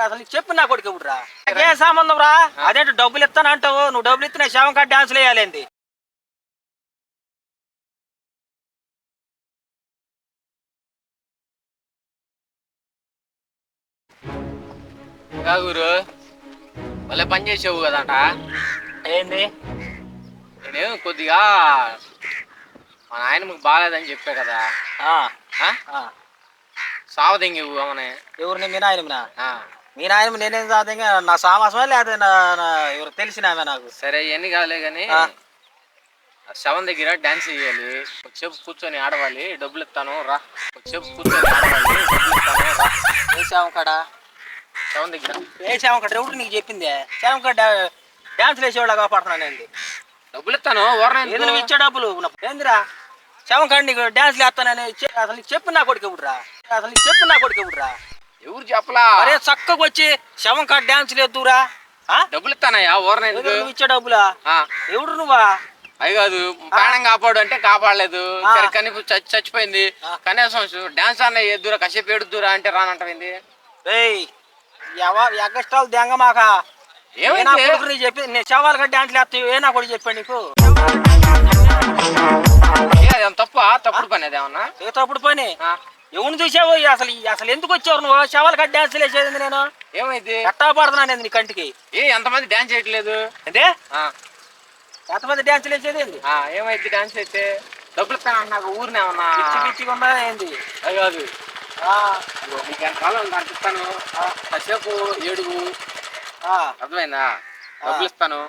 అసలు చెప్పు నా కొడుకు ఇప్పుడు రా ఏ సంబంధం రా? అదేంటి డబ్బులు ఇస్తాను అంటావు? నువ్వు డబ్బులు ఇస్తే శవం కాడ డాన్సులు వేయాలేంది? గురు. భలే పని చేసావు కదంట. ఏంది? నేను కొద్దిగా మా నాయనమ్మకి బాగాలేదని చెప్పా కదా. ఆ, ఆ? ఆ. సావదింగి అమ్మనే ఎవరిని? మీ నాయనమినా? ఆ, మీ నాయనమ నేనేం సాధ్యంగా నా సామాసమా లేదా ఎవరు తెలిసినామే నాకు? సరే ఇవన్నీ కాలే కానీ. శవం దగ్గర డాన్స్ చేయాలి. చెప్పు కూర్చొని ఆడవాలి డబ్బులు ఇస్తాను రా. చెప్పు కూర్చొని ఆడవాలి డబ్బులు ఇస్తాను రా. ఏ శవం కాడ? శవం దగ్గర. ఏ శవం కాడ? ఎవరు నీకు చెప్పిందే? శవం కాడ డాన్సులు వేసేవాళ్ళ కాపాడుతున్నాను ఏంది? డబ్బులు ఇస్తాను నువ్వు ఇచ్చే డబ్బులు? ఏందిరా? శవం కాడ నీకు డాన్సులు వేస్తానని అసలు నీకు చెప్పు నా కొడుకు ఇప్పుడు రా అసలు నీకు చెప్పు నా కొడుకు ఇప్పుడు రా ఎవరు చెప్పలా? అరే చక్కగా వచ్చి శవం కాడ డాన్సులు వేద్దురా డబ్బులు ఇస్తానయ్యా ఎందుకు నువ్వు ఇచ్చే డబ్బులా? ఆ, ఎవడు నువ్వా? అవి కాదు ప్రాణం కాపాడు అంటే కాపాడలేదు. సరే కానీ చచ్చి చచ్చిపోయింది. కనీసం డాన్స్ అన్న ఎద్దురా కసేపు ఏడుద్దురా అంటే రానంటది రేయ్ ఎవ ఎగ్గస్టాలు దెంగమాక ఏ నా ఏమైంది కొడుకు నీకు చెప్పి నేను శవాలు కాడ డాన్సులు వేస్తావు ఏ నా కొడుకు చెప్పాడు నీకు? అదేం తప్ప? తప్పుడు పని అదేమన్నా తప్పుడు పని? ఆ, ఎవరిని చూసావు అసలు అసలు ఎందుకు వచ్చావు నువ్వు? శవాలు కాడ డాన్సులు వేసేది నేను? ఏమైంది? ఎట్టా పడుతున్నాను నీ కంటికి? ఏ ఎంతమంది డాన్స్ చేయట్లేదు? ఆ, ఎంతమంది డాన్సులు వేసేది ఏమైంది డాన్స్ అయితే? డబ్బులు ఇస్తాను నాకు ఊరినేమన్నా పిచ్చి పిచ్చిగా ఉందా ఏంది? అది కాదు. నీకు ఎంత కాలం దానికి ఇస్తాను కాసేపు ఏడుగు. ఆ, అర్థమైందా? డబ్బులు ఇస్తాను.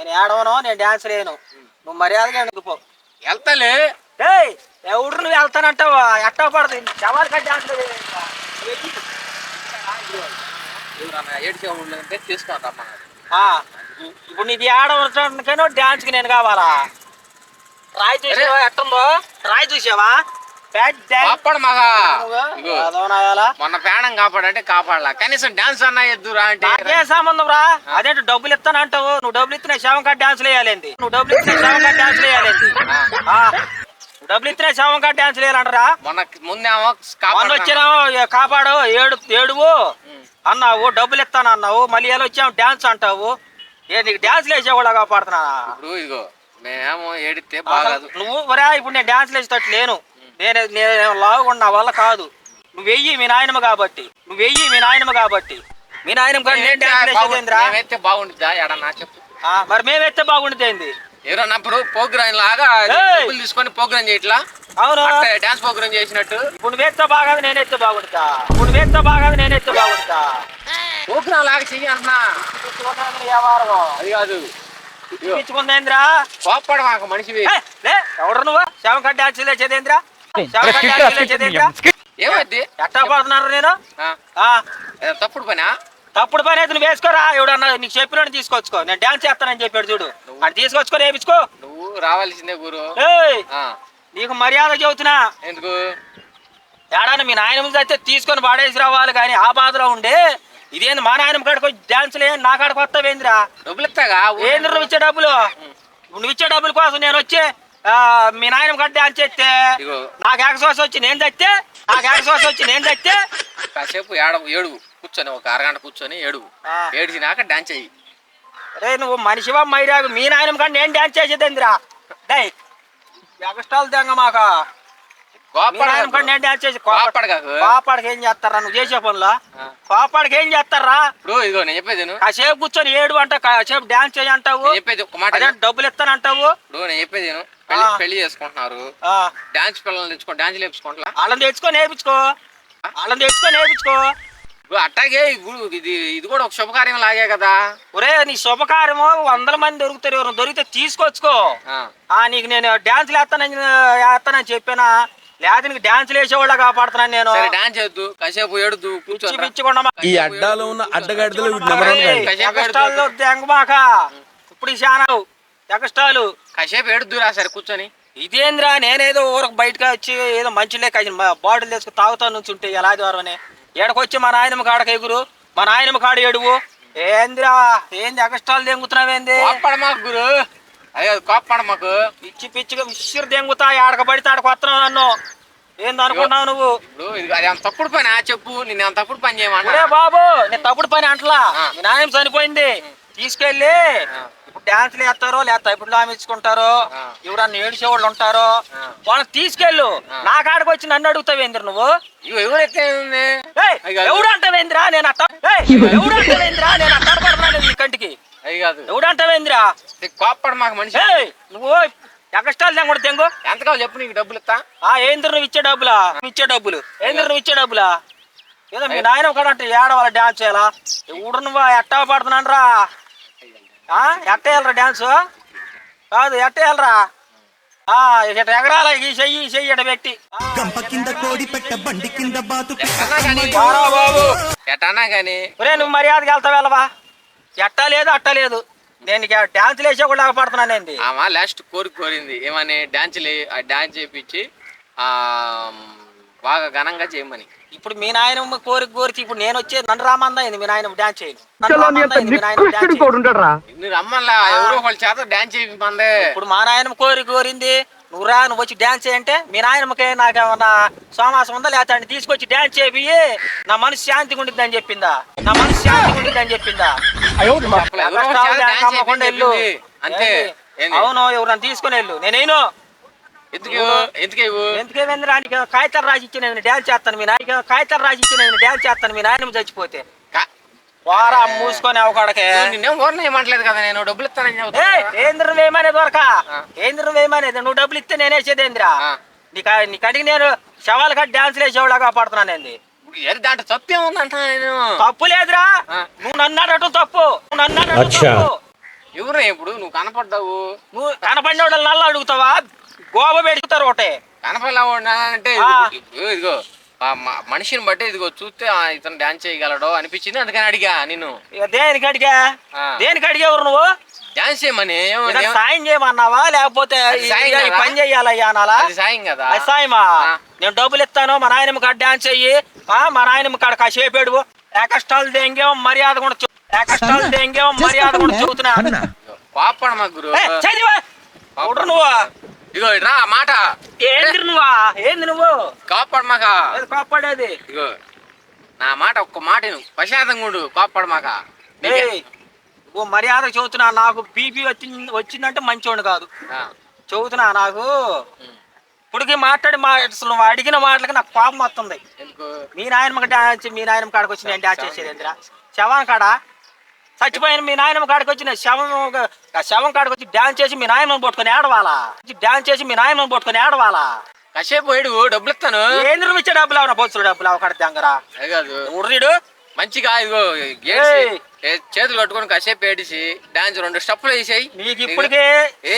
నేను ఏడవను నేను డాన్స్ లేను. నువ్వు మర్యాదగా ఎందుకు వెళ్తాలే. ఏయ్ ఎవడు నువ్వు వెళ్తానంటావా? ఎట్టా పడదు? శవాలు రమ్మన్నారు. ఆ, ఇప్పుడు ఆడవడానికైనా డాన్స్కి నేను కావాలా? రాయి చూసావా? ఎట్టుందో? రాయి చూసావా? మొన్న ప్రాణం కాపాడంటే కాపాడలా. కనీసం డాన్స్ అన్నా ఎద్దురా అంటే. సంబంధం రా. అదేంటి డబ్బులు ఇస్తాను అంటావు? నువ్వు డబ్బులు ఇస్తే శవం కాడ డాన్సులు వేయాలేంది నువ్వు డబ్బులు ఇస్తే శవం కాడ డాన్సులు వేయాలేంది డబ్బులు ఇస్తే శవం కాడ డాన్సులు వేయాలంటారా మొన్న ముందేమో మొన్న ఏ కాపాడు ఏడు ఏడువు. అన్నావు డబ్బులు ఇస్తాను అన్నావు. మళ్ళీ ఎలా వచ్చావు? డాన్స్ అంటావు. ఏ నీకు డాన్స్లు వేసేవాళ్ళ కాపాడుతున్నా ఇప్పుడు ఇదిగో మేమేమో ఏడితే బాగాదు నువ్వు ఇప్పుడు నేను డాన్స్ వేసేటట్టు లేను. నేను నేను లావుగా నా వల్ల కాదు. నువ్వు వెయ్యి మీ నాయనమ్మ కాబట్టి. నువ్వు వెయ్యి మీ నాయనమ్మ కాబట్టి. మీ నాయనమ్మ కాబట్టి నేను డాన్స్ వేసేదేంద్రా మేమైతే బాగుంటుందా ఎడన్నా చెప్పు. ఆ, మరి మేమెత్తే బాగుంటుంది ఎవరన్నా ఇప్పుడు ప్రోగ్రామ్ లాగా! డబ్బులు తీసుకొని ప్రోగ్రామ్ చేయట్లా? అవును. డాన్స్ ప్రోగ్రామ్ చేసినట్టు. ఇప్పుడు నువ్వేస్తే బాగాది నేను ఎత్తే బాగుంటా ఇప్పుడు నువ్వేస్తే బాగాది నేను ఎత్తే బాగుంటా ప్రోగ్రామ్ లాగా చెయ్యి అంటున్నా అది కాదు. ఇదిగో, పిచ్చుకుందేంద్రా కోప్పడు మాకు మనిషివి. ఏ, లే ఎవడు నువ్వు? శవం కట్టి లేచేదేంద్రా డాన్స్ ఏమైంది? ఎట్టా పడుతున్నారు నేను తప్పుడు పనా తప్పుడు పని అయితే నువ్వు వేసుకోరా? ఎవడన్నా నీకు చెప్పినట్టు తీసుకొచ్చుకో. నేను డాన్స్ చేస్తానని చెప్పాడు చూడు. అది తీసుకొచ్చుకొని వేపించుకో నువ్వు రావాల్సిందే గురు. ఏయ్! ఆ, నీకు మర్యాద చెబుతున్నా. ఎందుకు? ఏడాది మీ నాయనమ్మ అయితే తీసుకొని పాడేసి రావాలి కానీ ఆ బాధలో ఉండే. ఇదేంది మా నాయనమ్మ కాడికి వచ్చి డాన్సులు ఏంది నా కాడికి వస్తావేందిరా? డబ్బులు ఇస్తాగా? ఏంది నువ్వు ఇచ్చే డబ్బులు? నువ్వు ఇచ్చే డబ్బుల కోసం నేను వచ్చి. మీ కాడ డాన్స్ చేస్తే ఇగో. నాకు ఏకశ్వాస వచ్చి నేను తెస్తే నాకు ఏకశ్వాస వచ్చి నేను తెస్తే కాసేపు ఏడ ఏడుగు కూర్చొని ఒక అరగంట కూర్చొని ఏడుగు. ఆ. ఏడిచినాక డాన్స్ చెయ్యి. రే నువ్వు మనిషివా మైరాగు మీ నాయనమ్మ కాడ నేను డాన్స్ చేసేదేందిరా డై ఎగస్టాల్ తెంగ మాక? కోపాడికి. ఏం చేస్తారా? నువ్వు చేసే పనులా? ఆ. కోపాడికి ఏం చేస్తారా? ఇప్పుడు ఇదిగో నేను చెప్పేది. కాసేపు కూర్చొని ఏడు కాసేపు డాన్స్ చెప్పేది. డబ్బులు ఇస్తానంటావు ఇప్పుడు నేను చెప్పేది. పెళ్ళి. పెళ్ళి చేసుకుంటున్నారు. ఆ, డాన్స్ పిల్లల్ని తెచ్చుకో డాన్స్ నేర్చుకుంటా వాళ్ళని తెచ్చుకొని నేర్పించుకో. వాళ్ళని తెచ్చుకొని నేర్పించుకో. అట్టాగే ఇప్పుడు ఇది ఇది కూడా ఒక శుభకార్యం లాగే కదా. ఒరే నీ శుభకార్యము వందల మంది దొరుకుతారు. ఎవరు దొరికితే తీసుకొచ్చుకో. ఆ. ఆ నీకు నేను డాన్సులు వేస్తానని వేస్తానని చెప్పానా లేదా నీకు డాన్సులు వేసేవాళ్ళ కాపాడుతున్నాను నేను. సరే డాన్స్ చేద్దు కాసేపు ఏడుదు పిచ్చి కూర్చొని పిచ్చికొండ ఈ అడ్డాలో ఉన్న గాడి. ఎగస్టాల్లో దెంగమాక ఇప్పుడు శానావు ఎగస్టాలు కాసేపు ఏడుద్దురా సరే కూర్చొని. ఇదేంద్రా నేనేదో ఊరకు బయటకు వచ్చి ఏదో మంచిలే కాదు బాటిల్ తీసుకుని తాగుతా నుంచి ఉంటే ఎలా ద్వారం అని ఏడకొచ్చి మా నాయనమ్మ కాడకి ఎగురు. మా నాయనమ్మ కాడ ఏడువు. ఏందిరా ఏంది ఎగస్టాలు దెంగుతున్నావేంది మాకు గురు. అదే కోప్పడ మాకు. పిచ్చి పిచ్చిగా విసిరి దెంగుతా ఆడక పడితే ఆడకు వస్తున్నావు నన్ను. ఏంది అనుకున్నావు నువ్వు? ఇప్పుడు అది అంత తప్పుడు పని చెప్పు. నేను అంత తప్పుడు పని చేయమన్నా ఒరే బాబు నేను తప్పుడు పని అంటలా. నాయన చనిపోయింది. తీసుకెళ్ళి ఆ. ఇప్పుడు డాన్స్లు వేస్తారో లేకపోతే ఇప్పుడు లామించుకుంటారో. ఎవరన్నా ఏడిచే వాళ్ళు ఉంటారో. వాళ్ళని తీసుకెళ్ళు. నా కాడికి వచ్చి నన్ను అడుగుతావేంద్ర నువ్వు? ఎవరైతే. ఎవడు అంటావేంద్రా నేను అట్ట? ఎవడు అంటావేంద్రా నేను అట్ట పడుతున్నాను నీ కంటికి? అది కాదు. ఎవడు అంటావేంద్రా కోప్పడు మాకు మనిషి. నువ్వు ఎగస్టాల్ తెంగుడు తెంగు. ఎంత కావాలి చెప్పు నీకు డబ్బులు ఇస్తా. ఆ ఏంద్ర నువ్వు ఇచ్చే డబ్బులా? నువ్వు ఇచ్చే డబ్బులు. ఏంద్ర నువ్వు ఇచ్చే డబ్బులా? ఏదో మీ నాయన కూడా అంటే ఏడవాళ్ళ డాన్స్ చేయాలా? ఎవడు నువ్వు? ఎట్టా పడుతున్నాను రా ఎట్ట వేయాలరా డాన్స్? కాదు ఎట్ట వేయాలరా? ఆ, ఇట ఎగరాల ఈ చెయ్యి ఈ చెయ్యి ఇట పెట్టి. ఆ, గంప కింద కోడి పెట్ట బండి కింద బాతు ఎట్టన్నా కానీ బారా బాబు. ఎట్టన్నా కానీ ఒరే నువ్వు మర్యాదకి వెళ్తావు వెళ్ళవా? ఎట్టా లేదు అట్ట లేదు. నేను ఇక డాన్సులు వేసే కూడా పడుతున్నాను ఏంది? ఆమె లాస్ట్ కోరిక కోరింది. ఏమని డాన్స్ ఆ డాన్స్ చేయించి ఆ బాగా ఘనంగా చేయమని. ఇప్పుడు మీ నాయనమ్మ కోరిక కోరిచి ఇప్పుడు నేను వచ్చేది నన్ను రామందా ఏంది? మీ నాయన డాన్స్ చేయను. రమ్మల్లా ఎవరో చేత చేయించమందే ఇప్పుడు మా నాయనమ్మ కోరిక కోరింది నువ్వు రా నువ్వు వచ్చి డాన్స్ చేయంటే మీ నాయనమ్మకి నాకేమన్నా సోమాసం ఉందా? లేకపోతే ఆయన తీసుకొచ్చి డాన్స్ చేయి నా మనసు శాంతిగా ఉండిద్ది అని చెప్పిందా? నా మనసు శాంతిగా ఉండిద్ది అని చెప్పిందా. అంతే. అవును ఎవరు నన్ను తీసుకొని వెళ్ళు. నేనేను ఎందుకు ఎందుకు? ఎందుకేమైంది రానికి? కాగితాలు రాసి ఇచ్చి నేను డాన్స్ చేస్తాను. మీ నాయన కాగితాలు రాసి ఇచ్చి నేను డాన్స్ చేస్తాను. మీ నాయనమ్మ చచ్చిపోతే. వారా మూసుకొని అవకాడకే నువ్వు నిన్నేం ఓర్న ఏమంటలేదు కదా నేను? డబ్బులు ఇస్తానని ఏంద్రం వేయమనేది దొరక ఆ. ఏంద్రం వేయమనేది నువ్వు డబ్బులు ఇస్తే నేనే వేసేదేంద్రా ఆ. నీకు నీకు అడిగి నేను శవాలు కట్టి డాన్స్ వేసేవాళ్ళగా పడుతున్నాను ఏంది? దాంట్లో తప్పు ఏముందంట నేను. తప్పు లేదురా. నువ్వు నన్ను అడగటం తప్పు. నువ్వు నన్ను అడగటం తప్పు. ఎవరు ఇప్పుడు? నువ్వు కనపడ్డావు. నువ్వు కనపడిన వాళ్ళు నల్ల అడుగుతావా? గోబ పెడుగుతారు ఒకటే. కనపడలా అంటే. ఇదిగో మనిషిని బట్టి ఇదిగో చూస్తే ఇతను డాన్స్ చేయగలడో అనిపించింది అందుకని అడిగా నిన్ను. ఇక దేనికి అడిగా. దేనికి అడిగేవారు నువ్వు? డాన్స్ చేయమని సాయం చేయమన్నావా? లేకపోతే? పని చెయ్యాలయ్యా అనాలా? అది సాయం కదా? సాయమా. నేను డబ్బులు ఇస్తాను మా నాయనమ్మ కాడ డాన్స్ చెయ్యి. ఆ, మా నాయనమ్మ కాడ కాసేపేడు ఏ కష్టాలు దేంగేమో మర్యాద కూడా చూ- ఏ కష్టాలు దేంగేమో మర్యాద కూడా చూతున్నా పాపడ మా గురు? చదివా. నువ్వు? ఇగో రా మాట. ఏంది నువ్వా? ఏంది నువ్వు? కాపాడు మాక. ఏది కోప్పడేది ఇగో నా మాట ఒక్క మాట ప్రశాంతంగా ఉండు కాపాడు మాక. ఓ మర్యాద చెబుతున్నా నాకు బీపీ వచ్చింది వచ్చిందంటే మంచోడు కాదు. చెబుతున్నా నాకు ఇప్పటికి మాట్లాడి మా అసలు నువ్వు అడిగిన మాటలకి నాకు కోపం వస్తుంది. మీ నాయనమ్మ డాన్స్ మీ నాయనమ్మ కాడికి వచ్చి నేను డాన్స్ చేసేది ఏందిరా? శవం కాడ చచ్చిపోయిన మీ నాయనమ్మ కాడికి వచ్చి శవం శవం కాడికి వచ్చి డాన్స్ చేసి మీ నాయనమ్మని పట్టుకొని ఏడవాలా? డాన్స్ చేసి మీ నాయనమ్మని పట్టుకొని ఏడవాలా? కాసేపు ఏడు డబ్బులు ఇస్తాను. ఏంది నువ్వు ఇచ్చే డబ్బులు అవునా పోతులు డబ్బులు అవకాడ దగ్గర కాదు. ఉర్రీడు మంచిగా ఇదిగో చేతులు కట్టుకొని కాసేపు ఏడిసి డాన్స్ రెండు స్టెప్పులు వేసేయి. నీకు ఇప్పటికే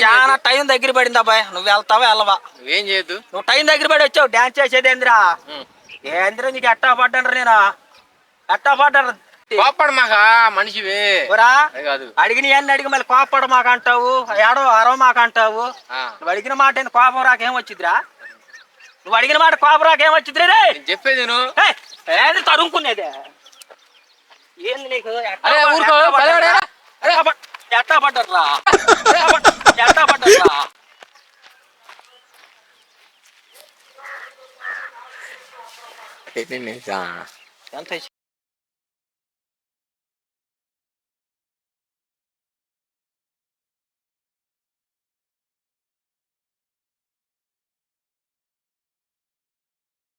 చాలా చేయదు? టైం దగ్గర పడింది అబ్బాయి. నువ్వు వెళ్తావా వెళ్ళవా? నువ్వేం చేయొద్దు. నువ్వు టైం దగ్గర పడి వచ్చావు. డాన్స్ చేసేది ఏందిరా. ఏందిరా నీకు ఎట్టా పడ్డాను నేను? ఎట్టా పడ్డాను కోపడు మాక మనిషివి. కాదు. అడిగిన అడిగి మళ్ళీ కోపడ మాకు అంటావు ఏడో అరవ మాకు అంటావు. నువ్వు అడిగిన మాట కోపం రాకేం వచ్చిద్దిరా? నువ్వు అడిగిన మాట కోపం రాకేం వచ్చిద్ది రే? చెప్పేది నువ్వు తరుముకునేది? ఏంది నీకు? ఎట్టా పడ్డారా? ఎట్టా పడ్డారా ఎంత